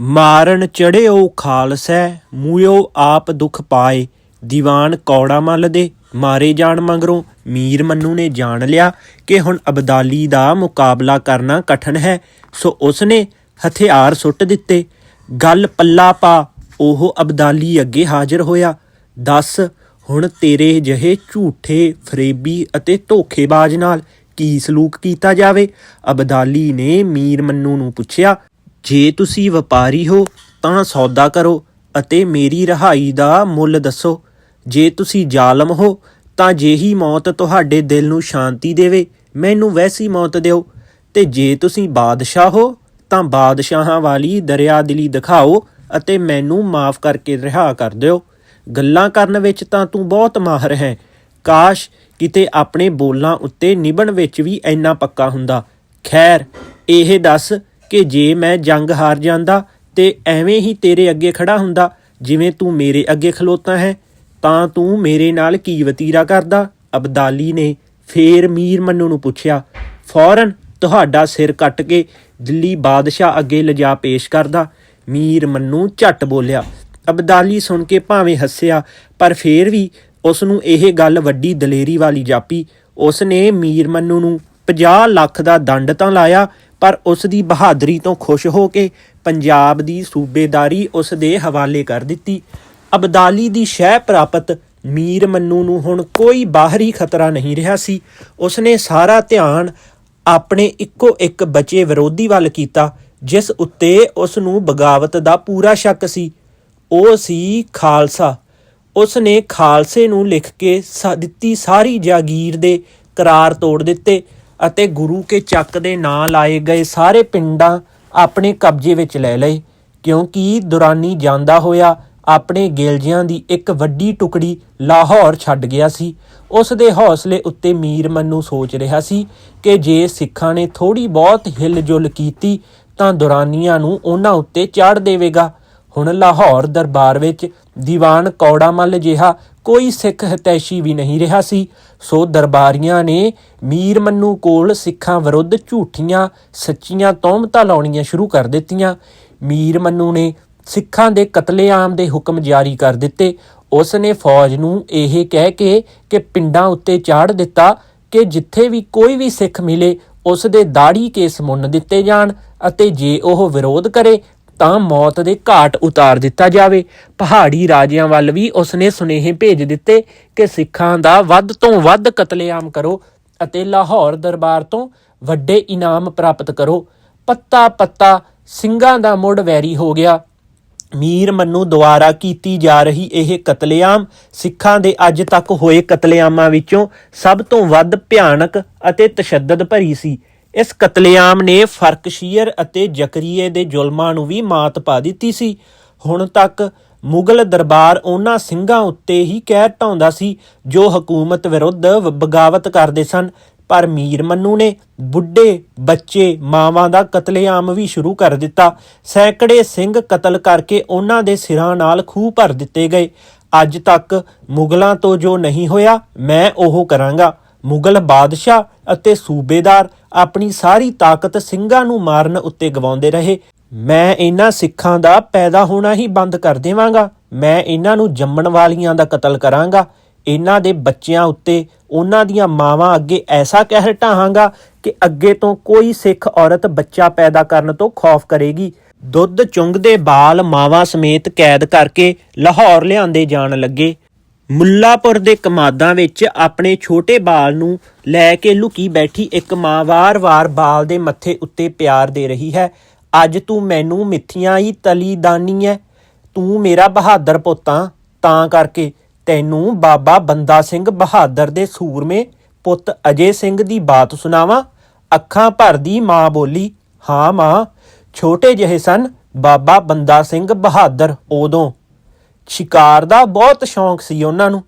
ਮਾਰਨ ਚੜਿਓ ਖਾਲਸੈ, ਮੂਇਓ ਆਪ ਦੁਖ ਪਾਏ। ਦੀਵਾਨ ਕੌੜਾ ਮੱਲ ਦੇ, ਮਾਰੇ ਜਾਣ ਮਗਰੋਂ। ਮੀਰ ਮੰਨੂ ਨੇ ਜਾਣ ਲਿਆ ਕਿ ਹੁਣ ਅਬਦਾਲੀ ਦਾ ਮੁਕਾਬਲਾ ਕਰਨਾ ਕਠਨ ਹੈ। ਸੋ ਉਸਨੇ ਹਥਿਆਰ ਸੁੱਟ ਦਿੱਤੇ। ਗੱਲ ਪੱਲਾ ਪਾ, ਉਹ ਅਬਦਾਲੀ ਅੱਗੇ ਹਾਜ਼ਰ ਹੋਇਆ। ਦੱਸ, ਹੁਣ ਤੇਰੇ ਜਿਹੇ ਝੂਠੇ, ਫਰੇਬੀ ਅਤੇ ਧੋਖੇਬਾਜ਼ ਨਾਲ ਕੀ ਸਲੂਕ ਕੀਤਾ ਜਾਵੇ? ਅਬਦਾਲੀ ਨੇ ਮੀਰ ਮੰਨੂ ਨੂੰ ਪੁੱਛਿਆ ਜੇ ਤੁਸੀਂ ਵਪਾਰੀ ਹੋ, ਤਾਂ ਸੌਦਾ ਕਰੋ ਅਤੇ ਮੇਰੀ ਰਿਹਾਈ ਦਾ ਮੁੱਲ ਦੱਸੋ। ਜੇ ਤੁਸੀਂ ਜ਼ਾਲਮ ਹੋ, ਤਾਂ ਜਿਹੀ ਮੌਤ ਤੁਹਾਡੇ ਦਿਲ ਨੂੰ ਸ਼ਾਂਤੀ ਦੇਵੇ, ਮੈਨੂੰ ਵੈਸੀ ਮੌਤ ਦਿਓ। ਤੇ ਜੇ ਤੁਸੀਂ ਬਾਦਸ਼ਾਹ ਹੋ, ਤਾਂ ਬਾਦਸ਼ਾਹਾਂ ਵਾਲੀ ਦਰਿਆਦਿਲੀ ਦਿਖਾਓ ਅਤੇ ਮੈਨੂੰ ਮਾਫ ਕਰਕੇ ਰਿਹਾ ਕਰ ਦਿਓ। ਗੱਲਾਂ ਕਰਨ ਵਿੱਚ ਤਾਂ ਤੂੰ ਬਹੁਤ ਮਾਹਰ ਹੈ। ਕਾਸ਼ ਕਿਤੇ ਆਪਣੇ ਬੋਲਾਂ ਉੱਤੇ ਨਿਭਣ ਵਿੱਚ ਵੀ ਇੰਨਾ ਪੱਕਾ ਹੁੰਦਾ। ਖੈਰ, ਇਹ ਦੱਸ ਕਿ ਜੇ ਮੈਂ ਜੰਗ ਹਾਰ ਜਾਂਦਾ ਤੇ ਐਵੇਂ ਹੀ ਤੇਰੇ ਅੱਗੇ ਖੜਾ ਹੁੰਦਾ, ਜਿਵੇਂ ਤੂੰ ਮੇਰੇ ਅੱਗੇ ਖਲੋਤਾ ਹੈ, ਤਾਂ ਤੂੰ ਮੇਰੇ ਨਾਲ ਕੀ ਵਤੀਰਾ ਕਰਦਾ? ਅਬਦਾਲੀ ਨੇ ਫੇਰ ਮੀਰ ਮੰਨੂ ਨੂੰ ਪੁੱਛਿਆ, ਫੌਰਨ, ਤੁਹਾਡਾ ਸਿਰ ਕੱਟ ਕੇ ਦਿੱਲੀ ਬਾਦਸ਼ਾਹ ਅੱਗੇ ਲਿਜਾ ਪੇਸ਼ ਕਰਦਾ? ਮੀਰ ਮੰਨੂ ਝੱਟ ਬੋਲਿਆ, ਅਬਦਾਲੀ ਸੁਣ ਕੇ ਭਾਵੇਂ ਹੱਸਿਆ, ਪਰ ਫੇਰ ਵੀ ਉਸ ਨੂੰ ਇਹ ਗੱਲ ਵੱਡੀ ਦਲੇਰੀ ਵਾਲੀ ਜਾਪੀ। ਉਸ ਨੇ ਮੀਰ ਮੰਨੂ ਨੂੰ 50 ਲੱਖ ਦਾ ਦੰਡ ਤਾਂ ਲਾਇਆ, ਪਰ ਉਸ ਦੀ ਬਹਾਦਰੀ ਤੋਂ ਖੁਸ਼ ਹੋ ਕੇ ਪੰਜਾਬ ਦੀ ਸੂਬੇਦਾਰੀ ਉਸ ਦੇ ਹਵਾਲੇ ਕਰ ਦਿੱਤੀ। ਅਬਦਾਲੀ ਦੀ ਸ਼ਹਿ ਪ੍ਰਾਪਤ ਮੀਰ ਮੰਨੂ ਨੂੰ ਹੁਣ ਕੋਈ ਬਾਹਰੀ ਖਤਰਾ ਨਹੀਂ ਰਿਹਾ ਸੀ। ਉਸਨੇ ਸਾਰਾ ਧਿਆਨ ਆਪਣੇ ਇੱਕੋ ਇੱਕ ਬਚੇ ਵਿਰੋਧੀ ਵੱਲ ਕੀਤਾ, ਜਿਸ ਉੱਤੇ ਉਸ ਨੂੰ ਬਗਾਵਤ ਦਾ ਪੂਰਾ ਸ਼ੱਕ ਸੀ। ਉਹ ਸੀ ਖਾਲਸਾ। ਉਸ ਨੇ ਖਾਲਸੇ ਨੂੰ ਲਿਖ ਕੇ ਸਾ- ਦਿੱਤੀ ਸਾਰੀ ਜਾਗੀਰ ਦੇ ਕਰਾਰ ਤੋੜ ਦਿੱਤੇ। ਅਤੇ ਗੁਰੂ ਕੇ ਚੱਕ ਦੇ ਨਾਂ ਲਾਏ ਗਏ ਸਾਰੇ ਪਿੰਡਾਂ ਆਪਣੇ ਕਬਜ਼ੇ ਵਿੱਚ ਲੈ ਲਏ, ਕਿਉਂਕਿ ਦੁਰਾਨੀ ਜਾਂਦਾ ਹੋਇਆ ਆਪਣੇ ਗਿਲਜੀਆਂ ਦੀ ਇੱਕ ਵੱਡੀ ਟੁਕੜੀ ਲਾਹੌਰ ਛੱਡ ਗਿਆ ਸੀ। ਉਸ ਦੇ ਹੌਸਲੇ ਉੱਤੇ ਮੀਰ ਮੰਨੂ ਸੋਚ ਰਿਹਾ ਸੀ ਕਿ ਜੇ ਸਿੱਖਾਂ ਨੇ ਥੋੜੀ ਬਹੁਤ ਹਿਲਜੁਲ ਕੀਤੀ ਤਾਂ ਦੁਰਾਨੀਆਂ ਨੂੰ ਉਹਨਾਂ ਉੱਤੇ ਚਾੜ ਦੇਵੇਗਾ। ਹੁਣ ਲਾਹੌਰ ਦਰਬਾਰ ਵਿੱਚ ਦੀਵਾਨ ਕੌੜਾ ਮੱਲ ਜਿਹਾ ਕੋਈ ਸਿੱਖ ਹਤੈਸ਼ੀ ਵੀ ਨਹੀਂ ਰਿਹਾ ਸੀ। ਸੋ ਦਰਬਾਰੀਆਂ ਨੇ ਮੀਰ ਮੰਨੂ ਕੋਲ ਸਿੱਖਾਂ ਵਿਰੁੱਧ ਝੂਠੀਆਂ, ਸੱਚੀਆਂ ਤੌਮਤਾਂ ਲਾਉਣੀਆਂ ਸ਼ੁਰੂ ਕਰ ਦਿੱਤੀਆਂ। ਮੀਰ ਮੰਨੂ ਨੇ ਸਿੱਖਾਂ ਦੇ ਕਤਲੇਆਮ ਦੇ ਹੁਕਮ ਜਾਰੀ ਕਰ ਦਿੱਤੇ। ਉਸ ਨੇ ਫੌਜ ਨੂੰ ਇਹ ਕਹਿ ਕੇ ਕਿ ਪਿੰਡਾਂ ਉੱਤੇ ਚਾੜ ਦਿੱਤਾ ਕਿ ਜਿੱਥੇ ਵੀ ਕੋਈ ਵੀ ਸਿੱਖ ਮਿਲੇ, ਉਸ ਦੇ ਦਾੜੀ ਕੇਸ ਮੁੰਨ ਦਿੱਤੇ ਜਾਣ ਅਤੇ ਜੇ ਉਹ ਵਿਰੋਧ ਕਰੇ ਤਾਂ ਮੌਤ ਦੇ ਘਾਟ ਉਤਾਰ ਦਿੱਤਾ ਜਾਵੇ। ਪਹਾੜੀ ਰਾਜਿਆਂ ਵੱਲ ਵੀ ਉਸਨੇ ਸੁਨੇਹੇ ਭੇਜ ਦਿੱਤੇ ਕਿ ਸਿੱਖਾਂ ਦਾ ਵੱਧ ਤੋਂ ਵੱਧ ਕਤਲੇਆਮ ਕਰੋ ਅਤੇ ਲਾਹੌਰ ਦਰਬਾਰ ਤੋਂ ਵੱਡੇ ਇਨਾਮ ਪ੍ਰਾਪਤ ਕਰੋ। ਪੱਤਾ ਪੱਤਾ ਸਿੰਘਾਂ ਦਾ ਮੁੜ ਵੈਰੀ ਹੋ ਗਿਆ। ਮੀਰ ਮੰਨੂ ਦੁਆਰਾ ਕੀਤੀ ਜਾ ਰਹੀ ਇਹ ਕਤਲੇਆਮ ਸਿੱਖਾਂ ਦੇ ਅੱਜ ਤੱਕ ਹੋਏ ਕਤਲੇਆਮਾਂ ਵਿੱਚੋਂ ਸਭ ਤੋਂ ਵੱਧ ਭਿਆਨਕ ਅਤੇ ਤਸ਼ੱਦਦ ਭਰੀ ਸੀ। ਇਸ ਕਤਲੇਆਮ ਨੇ ਫਰਕਸ਼ੀਅਰ ਅਤੇ ਜ਼ਕਰੀਏ ਦੇ ਜ਼ੁਲਮਾਂ ਨੂੰ ਵੀ ਮਾਤ ਪਾ ਦਿੱਤੀ ਸੀ। ਹੁਣ ਤੱਕ ਮੁਗਲ ਦਰਬਾਰ ਉਹਨਾਂ ਸਿੰਘਾਂ ਉੱਤੇ ਹੀ ਕਹਿਰ ਢਾਉਂਦਾ ਸੀ, ਜੋ ਹਕੂਮਤ ਵਿਰੁੱਧ ਬਗਾਵਤ ਕਰਦੇ ਸਨ। ਪਰ ਮੀਰ ਮੰਨੂ ਨੇ ਬੁੱਢੇ ਬੱਚੇ ਮਾਵਾਂ ਦਾ ਕਤਲੇਆਮ ਵੀ ਸ਼ੁਰੂ ਕਰ ਦਿੱਤਾ। ਸੈਂਕੜੇ ਸਿੰਘ ਕਤਲ ਕਰਕੇ ਉਹਨਾਂ ਦੇ ਸਿਰਾਂ ਨਾਲ ਖੂਹ ਭਰ ਦਿੱਤੇ ਗਏ। ਅੱਜ ਤੱਕ ਮੁਗਲਾਂ ਤੋਂ ਜੋ ਨਹੀਂ ਹੋਇਆ, ਮੈਂ ਉਹ ਕਰਾਂਗਾ। ਮੁਗਲ ਬਾਦਸ਼ਾਹ ਅਤੇ ਸੂਬੇਦਾਰ ਆਪਣੀ ਸਾਰੀ ਤਾਕਤ ਸਿੰਘਾਂ ਨੂੰ ਮਾਰਨ ਉੱਤੇ ਗਵਾਉਂਦੇ ਰਹੇ। ਮੈਂ ਇਹਨਾਂ ਸਿੱਖਾਂ ਦਾ ਪੈਦਾ ਹੋਣਾ ਹੀ ਬੰਦ ਕਰ ਦੇਵਾਂਗਾ। ਮੈਂ ਇਹਨਾਂ ਨੂੰ ਜੰਮਣ ਵਾਲੀਆਂ ਦਾ ਕਤਲ ਕਰਾਂਗਾ। ਇਹਨਾਂ ਦੇ ਬੱਚਿਆਂ ਉੱਤੇ ਉਹਨਾਂ ਦੀਆਂ ਮਾਵਾਂ ਅੱਗੇ ਐਸਾ ਕਹਿਰ ਢਾਹਾਂਗਾ ਕਿ ਅੱਗੇ ਤੋਂ ਕੋਈ ਸਿੱਖ ਔਰਤ ਬੱਚਾ ਪੈਦਾ ਕਰਨ ਤੋਂ ਖੌਫ ਕਰੇਗੀ। ਦੁੱਧ ਚੁੰਗਦੇ ਬਾਲ ਮਾਵਾਂ ਸਮੇਤ ਕੈਦ ਕਰਕੇ ਲਾਹੌਰ ਲਿਆਂਦੇ ਜਾਣ ਲੱਗੇ। ਮੁੱਲਾਪੁਰ ਦੇ ਕਮਾਦਾਂ ਵਿੱਚ ਆਪਣੇ ਛੋਟੇ ਬਾਲ ਨੂੰ ਲੈ ਕੇ ਲੁਕੀ ਬੈਠੀ ਇੱਕ ਮਾਂ ਵਾਰ-ਵਾਰ ਬਾਲ ਦੇ ਮੱਥੇ ਉੱਤੇ ਪਿਆਰ ਦੇ ਰਹੀ ਹੈ। ਅੱਜ ਤੂੰ ਮੈਨੂੰ ਮਿੱਥੀਆਂ ਹੀ ਤਲੀ ਦਾਨੀ ਐ। ਤੂੰ ਮੇਰਾ ਬਹਾਦਰ ਪੁੱਤਾਂ। ਤਾਂ ਕਰਕੇ ਤੈਨੂੰ ਬਾਬਾ ਬੰਦਾ ਸਿੰਘ ਬਹਾਦਰ ਦੇ ਸੂਰਮੇ ਪੁੱਤ ਅਜੇ ਸਿੰਘ ਦੀ ਬਾਤ ਸੁਣਾਵਾਂ। ਅੱਖਾਂ ਭਰਦੀ ਮਾਂ ਬੋਲੀ, ਹਾਂ ਮਾਂ, ਛੋਟੇ ਜਿਹੇ ਸਨ, ਬਾਬਾ ਬੰਦਾ ਸਿੰਘ ਬਹਾਦਰ ਉਦੋਂ। ਸ਼ਿਕਾਰ ਦਾ ਬਹੁਤ ਸ਼ੌਂਕ ਸੀ ਉਹਨਾਂ ਨੂੰ।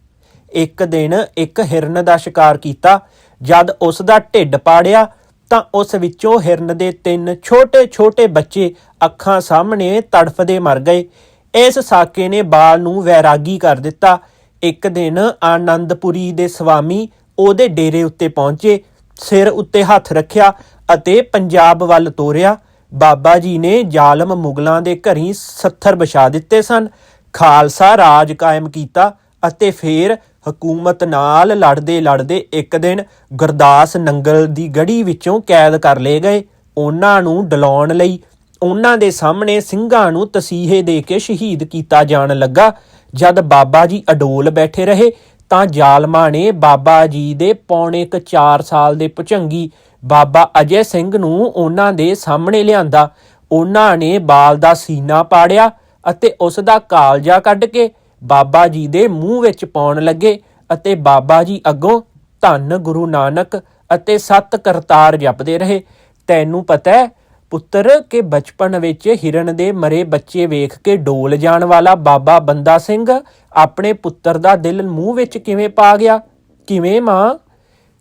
ਇੱਕ ਦਿਨ ਇੱਕ ਹਿਰਨ ਦਾ ਸ਼ਿਕਾਰ ਕੀਤਾ। ਜਦ ਉਸ ਦਾ ਢਿੱਡ ਪਾੜਿਆ, ਤਾਂ ਉਸ ਵਿੱਚੋਂ ਹਿਰਨ ਦੇ ਤਿੰਨ ਛੋਟੇ-ਛੋਟੇ ਬੱਚੇ ਅੱਖਾਂ ਸਾਹਮਣੇ ਤੜਫਦੇ ਮਰ ਗਏ। ਇਸ ਸਾਕੇ ਨੇ ਬਾਲ ਨੂੰ ਵੈਰਾਗੀ ਕਰ ਦਿੱਤਾ। ਇੱਕ ਦਿਨ ਆਨੰਦਪੁਰੀ ਦੇ ਸਵਾਮੀ ਉਹਦੇ ਡੇਰੇ ਉੱਤੇ ਪਹੁੰਚੇ, ਸਿਰ ਉੱਤੇ ਹੱਥ ਰੱਖਿਆ ਅਤੇ ਪੰਜਾਬ ਵੱਲ ਤੋਰਿਆ। ਬਾਬਾ ਜੀ ਨੇ ਜ਼ਾਲਮ ਮੁਗਲਾਂ ਦੇ ਘਰੀ 70 ਵਿਛਾ ਦਿੱਤੇ ਸਨ। ਖਾਲਸਾ ਰਾਜ ਕਾਇਮ ਕੀਤਾ ਅਤੇ ਫਿਰ ਹਕੂਮਤ ਨਾਲ ਲੜਦੇ ਲੜਦੇ ਇੱਕ ਦਿਨ ਗੁਰਦਾਸ ਨੰਗਲ ਦੀ ਗੜੀ ਵਿੱਚੋਂ ਕੈਦ ਕਰ ਲਏ ਗਏ। ਉਹਨਾਂ ਨੂੰ ਡਲਾਉਣ ਲਈ ਉਹਨਾਂ ਦੇ ਸਾਹਮਣੇ ਸਿੰਘਾਂ ਨੂੰ ਤਸੀਹੇ ਦੇ ਕੇ ਸ਼ਹੀਦ ਕੀਤਾ ਜਾਣ ਲੱਗਾ। ਜਦ ਬਾਬਾ ਜੀ ਅਡੋਲ ਬੈਠੇ ਰਹੇ ਤਾਂ ਜ਼ਾਲਮਾਂ ਨੇ ਬਾਬਾ ਜੀ ਦੇ ਪੌਣੇ ਕ 4 ਸਾਲ ਦੇ ਭੁਚੰਗੀ ਬਾਬਾ ਅਜੈ ਸਿੰਘ ਨੂੰ ਉਹਨਾਂ ਦੇ ਸਾਹਮਣੇ ਲਿਆਂਦਾ। ਉਹਨਾਂ ਨੇ ਬਾਲ ਦਾ ਸੀਨਾ ਪਾੜਿਆ ਅਤੇ ਉਸ ਦਾ ਕਾਲਜਾ ਕੱਢ ਕੇ ਬਾਬਾ ਜੀ ਦੇ ਮੂੰਹ ਵਿੱਚ ਪਾਉਣ ਲੱਗੇ ਅਤੇ ਬਾਬਾ ਜੀ ਅੱਗੋਂ ਧੰਨ ਗੁਰੂ ਨਾਨਕ ਅਤੇ ਸਤ ਕਰਤਾਰ ਜਪਦੇ ਰਹੇ। ਤੈਨੂੰ ਪਤਾ ਹੈ, ਪੁੱਤਰ, ਕਿ ਬਚਪਨ ਵਿੱਚ ਹਿਰਨ ਦੇ ਮਰੇ ਬੱਚੇ ਵੇਖ ਕੇ ਡੋਲ ਜਾਣ ਵਾਲਾ ਬਾਬਾ ਬੰਦਾ ਸਿੰਘ ਆਪਣੇ ਪੁੱਤਰ ਦਾ ਦਿਲ ਮੂੰਹ ਵਿੱਚ ਕਿਵੇਂ ਪਾ ਗਿਆ? ਕਿਵੇਂ ਮਾਂ?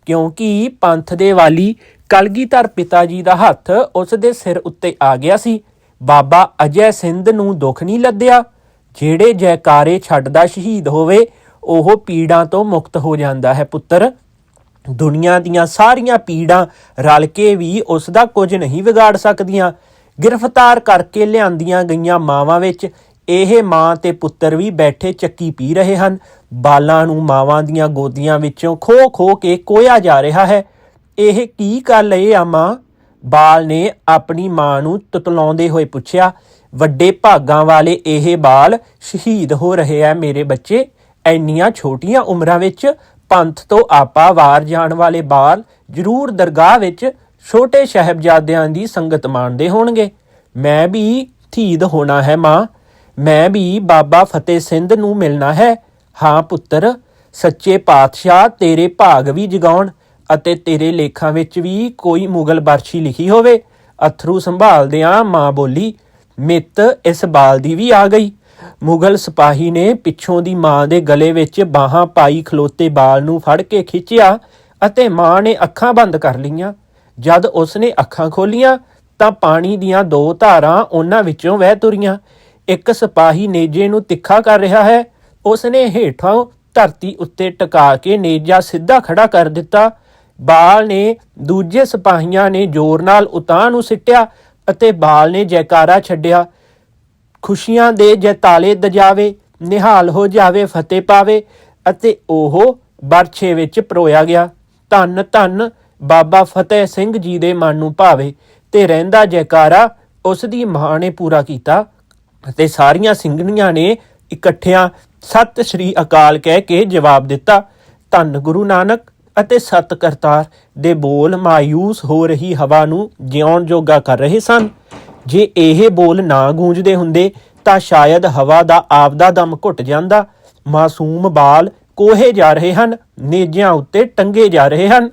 ਕਿਉਂਕਿ ਪੰਥ ਦੇ ਵਾਲੀ ਕਲਗੀਧਰ ਪਿਤਾ ਜੀ ਦਾ ਹੱਥ ਉਸ ਦੇ ਸਿਰ ਉੱਤੇ ਆ ਗਿਆ ਸੀ। ਬਾਬਾ ਅਜੈ ਸਿੰਧ ਨੂੰ ਦੁੱਖ ਨਹੀਂ ਲੱਦਿਆ। ਜਿਹੜੇ ਜੈਕਾਰੇ ਛੱਡਦਾ ਸ਼ਹੀਦ ਹੋਵੇ, ਉਹ ਪੀੜਾਂ ਤੋਂ ਮੁਕਤ ਹੋ ਜਾਂਦਾ ਹੈ ਪੁੱਤਰ। ਦੁਨੀਆ ਦੀਆਂ ਸਾਰੀਆਂ ਪੀੜਾਂ ਰਲ ਕੇ ਵੀ ਉਸ ਦਾ ਕੁਝ ਨਹੀਂ ਵਿਗਾੜ ਸਕਦੀਆਂ। ਗ੍ਰਿਫਤਾਰ ਕਰਕੇ ਲਿਆਂਦੀਆਂ ਗਈਆਂ ਮਾਵਾਂ ਵਿੱਚ ਇਹ ਮਾਂ ਤੇ ਪੁੱਤਰ ਵੀ ਬੈਠੇ ਚੱਕੀ ਪੀ ਰਹੇ ਹਨ। ਬਾਲਾਂ ਨੂੰ ਮਾਵਾਂ ਦੀਆਂ ਗੋਦੀਆਂ ਵਿੱਚੋਂ ਖੋ ਖੋ ਕੇ ਕੋਇਆ ਜਾ ਰਿਹਾ ਹੈ। ਇਹ ਕੀ ਕਰ ਏ ਆ ਮਾਂ? ਬਾਲ ਨੇ ਆਪਣੀ ਮਾਂ ਨੂੰ ਤੁਤਲਾਉਂਦੇ ਹੋਏ ਪੁੱਛਿਆ, ਵੱਡੇ ਭਾਗਾਂ ਵਾਲੇ ਇਹ ਬਾਲ ਸ਼ਹੀਦ ਹੋ ਰਹੇ ਆ ਮੇਰੇ ਬੱਚੇ? ਐਨੀਆਂ ਛੋਟੀਆਂ ਉਮਰਾਂ ਵਿੱਚ ਪੰਥ ਤੋਂ ਆਪਾ ਵਾਰ ਜਾਣ ਵਾਲੇ ਬਾਲ ਜ਼ਰੂਰ ਦਰਗਾਹ ਵਿੱਚ ਛੋਟੇ ਸਾਹਿਬਜ਼ਾਦਿਆਂ ਦੀ ਸੰਗਤ ਮਾਣਦੇ ਹੋਣਗੇ। ਮੈਂ ਵੀ ਥੀਦ ਹੋਣਾ ਹੈ ਮਾਂ। ਮੈਂ ਵੀ ਬਾਬਾ ਫਤਿਹ ਸਿੰਧ ਨੂੰ ਮਿਲਣਾ ਹੈ। ਹਾਂ ਪੁੱਤਰ, ਸੱਚੇ ਪਾਤਸ਼ਾਹ ਤੇਰੇ ਭਾਗ ਵੀ ਜਗਾਉਣ। ਅਤੇ ਤੇਰੇ ਲੇਖਾਂ ਵਿੱਚ ਵੀ ਕੋਈ ਮੁਗਲ ਬਰਛੀ ਲਿਖੀ ਹੋਵੇ, ਅਥਰੂ ਸੰਭਾਲਦਿਆਂ ਮਾਂ ਬੋਲੀ, ਮਿੱਤ ਇਸ ਬਾਲ ਦੀ ਵੀ ਆ ਗਈ। ਮੁਗਲ ਸਿਪਾਹੀ ਨੇ ਪਿੱਛੋਂ ਦੀ ਮਾਂ ਦੇ ਗਲੇ ਵਿੱਚ ਬਾਹਾਂ ਪਾਈ ਖਲੋਤੇ ਬਾਲ ਨੂੰ ਫੜ ਕੇ ਖਿੱਚਿਆ ਅਤੇ ਮਾਂ ਨੇ ਅੱਖਾਂ ਬੰਦ ਕਰ ਲਈਆਂ। ਜਦ ਉਸਨੇ ਅੱਖਾਂ ਖੋਲੀਆਂ, ਤਾਂ ਪਾਣੀ ਦੀਆਂ ਦੋ ਧਾਰਾਂ ਉਹਨਾਂ ਵਿੱਚੋਂ ਵਹਿ ਤੁਰੀਆਂ। ਇੱਕ ਸਿਪਾਹੀ ਨੇਜੇ ਨੂੰ ਤਿੱਖਾ ਕਰ ਰਿਹਾ ਹੈ। ਉਸਨੇ ਹੇਠੋਂ ਧਰਤੀ ਉੱਤੇ ਟਿਕਾ ਕੇ ਨੇਜਾ ਸਿੱਧਾ ਖੜਾ ਕਰ ਦਿੱਤਾ। ਬਾਲ ਨੇ ਦੂਜੇ ਸਿਪਾਹੀਆਂ ਨੇ ਜ਼ੋਰ ਨਾਲ ਉਤਾਂਹ ਨੂੰ ਸਿੱਟਿਆ ਅਤੇ ਬਾਲ ਨੇ ਜੈਕਾਰਾ ਛੱਡਿਆ। ਖੁਸ਼ੀਆਂ ਦੇ ਜੈਤਾਲੇ ਦਜਾਵੇ, ਨਿਹਾਲ ਹੋ ਜਾਵੇ, ਫਤਿਹ ਪਾਵੇ ਅਤੇ ਉਹ ਬਰਛੇ ਵਿੱਚ ਪਰੋਇਆ ਗਿਆ। ਧੰਨ ਧੰਨ ਬਾਬਾ ਫਤਿਹ ਸਿੰਘ ਜੀ ਦੇ ਮਨ ਨੂੰ ਭਾਵੇ ਤੇ ਰਹਿੰਦਾ ਜੈਕਾਰਾ ਉਸ ਦੀ ਮਾਂ ਨੇ ਪੂਰਾ ਕੀਤਾ ਅਤੇ ਸਾਰੀਆਂ ਸਿੰਘਣੀਆਂ ਨੇ ਇਕੱਠਿਆਂ ਸਤਿ ਸ਼੍ਰੀ ਅਕਾਲ ਕਹਿ ਕੇ ਜਵਾਬ ਦਿੱਤਾ। ਧੰਨ ਗੁਰੂ ਨਾਨਕ ਅਤੇ ਸਤ ਕਰਤਾਰ ਦੇ ਬੋਲ ਮਾਇੂਸ ਹੋ ਰਹੀ ਹਵਾ ਨੂੰ ਜਿਉਣ ਜੋਗਾ ਕਰ ਰਹੇ ਸਨ। ਜੇ ਇਹ ਬੋਲ ਨਾ ਗੂੰਜਦੇ ਹੁੰਦੇ, ਤਾਂ ਸ਼ਾਇਦ ਹਵਾ ਦਾ ਆਪਦਾ ਦਮ ਘੁੱਟ ਜਾਂਦਾ। ਮਾਸੂਮ ਬਾਲ ਕੋਹੇ ਜਾ ਰਹੇ ਹਨ, ਨੇਜਿਆਂ ਉੱਤੇ ਟੰਗੇ ਜਾ ਰਹੇ ਹਨ,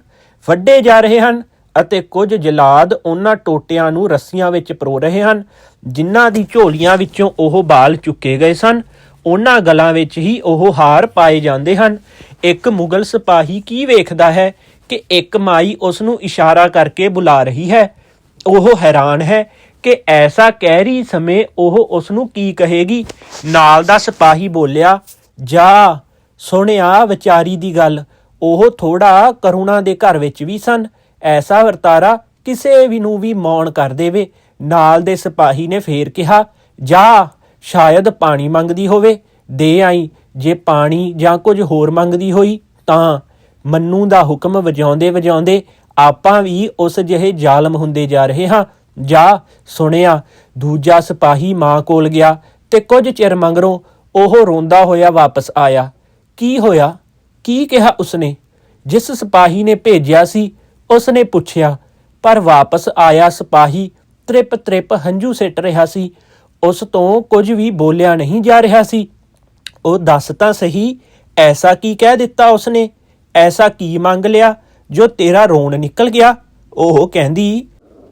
ਵੱਡੇ ਜਾ ਰਹੇ ਹਨ ਅਤੇ ਕੁਝ ਜਲਾਦ ਉਹਨਾਂ ਟੋਟਿਆਂ ਨੂੰ ਰੱਸੀਆਂ ਵਿੱਚ ਪਰੋ ਰਹੇ ਹਨ, ਜਿਨ੍ਹਾਂ ਦੀ ਝੋਲੀਆਂ ਵਿੱਚੋਂ ਉਹ ਬਾਲ ਚੁੱਕੇ ਗਏ ਸਨ। ਉਹਨਾਂ ਗਲਾਂ ਵਿੱਚ ਹੀ ਉਹ ਹਾਰ ਪਾਏ ਜਾਂਦੇ ਹਨ। ਇੱਕ ਮੁਗਲ ਸਿਪਾਹੀ ਕੀ ਵੇਖਦਾ ਹੈ ਕਿ ਇੱਕ ਮਾਈ ਉਸ ਨੂੰ ਇਸ਼ਾਰਾ ਕਰਕੇ ਬੁਲਾ ਰਹੀ ਹੈ? ਉਹ ਹੈਰਾਨ ਹੈ ਕਿ ਐਸਾ ਕਹਿ ਰਹੀ ਸਮੇਂ ਉਹ ਉਸ ਨੂੰ ਕੀ ਕਹੇਗੀ? ਨਾਲ ਦਾ ਸਿਪਾਹੀ ਬੋਲਿਆ, ਜਾ ਸੁਣਿਆ ਵਿਚਾਰੀ ਦੀ ਗੱਲ। ਉਹ ਥੋੜਾ ਕਰੁਣਾ ਦੇ ਘਰ ਵਿੱਚ ਵੀ ਸਨ। ਐਸਾ ਵਰਤਾਰਾ ਕਿਸੇ ਵੀ ਨੂੰ ਵੀ ਮੌਨ ਕਰ ਦੇਵੇ। ਨਾਲ ਦੇ ਸਿਪਾਹੀ ਨੇ ਫੇਰ ਕਿਹਾ, ਜਾ, ਸ਼ਾਇਦ ਪਾਣੀ ਮੰਗਦੀ ਹੋਵੇ। ਦੇ ਆਈ। ਜੇ ਪਾਣੀ ਜਾਂ ਕੁਝ ਹੋਰ ਮੰਗਦੀ ਹੋਈ, ਤਾਂ ਮੰਨੂ ਦਾ ਹੁਕਮ ਵਜਾਉਂਦੇ ਵਜਾਉਂਦੇ ਆਪਾਂ ਵੀ ਉਸ ਜਿਹੇ ਜ਼ਾਲਮ ਹੁੰਦੇ ਜਾ ਰਹੇ ਹਾਂ। ਜਾ ਸੁਣਿਆ, ਦੂਜਾ ਸਿਪਾਹੀ ਮਾਂ ਕੋਲ ਗਿਆ ਤੇ ਕੁਝ ਚਿਰ ਮੰਗਰੋਂ ਉਹ ਰੋਂਦਾ ਹੋਇਆ ਵਾਪਸ ਆਇਆ। ਕੀ ਹੋਇਆ? ਕੀ ਕਿਹਾ ਉਸਨੇ? ਜਿਸ ਸਿਪਾਹੀ ਨੇ ਭੇਜਿਆ ਸੀ, ਉਸਨੇ ਪੁੱਛਿਆ, ਪਰ ਵਾਪਸ ਆਇਆ ਸਿਪਾਹੀ ਤ੍ਰਿਪ ਤ੍ਰਿਪ ਹੰਝੂ ਸਿੱਟ ਰਿਹਾ ਸੀ। ਉਸ ਤੋਂ ਕੁਝ ਵੀ ਬੋਲਿਆ ਨਹੀਂ ਜਾ ਰਿਹਾ ਸੀ। ਉਹ ਦੱਸ ਤਾਂ ਸਹੀ, ਐਸਾ ਕੀ ਕਹਿ ਦਿੱਤਾ ਉਸਨੇ? ਐਸਾ ਕੀ ਮੰਗ ਲਿਆ ਜੋ ਤੇਰਾ ਰੋਣ ਨਿਕਲ ਗਿਆ? ਉਹ ਕਹਿੰਦੀ,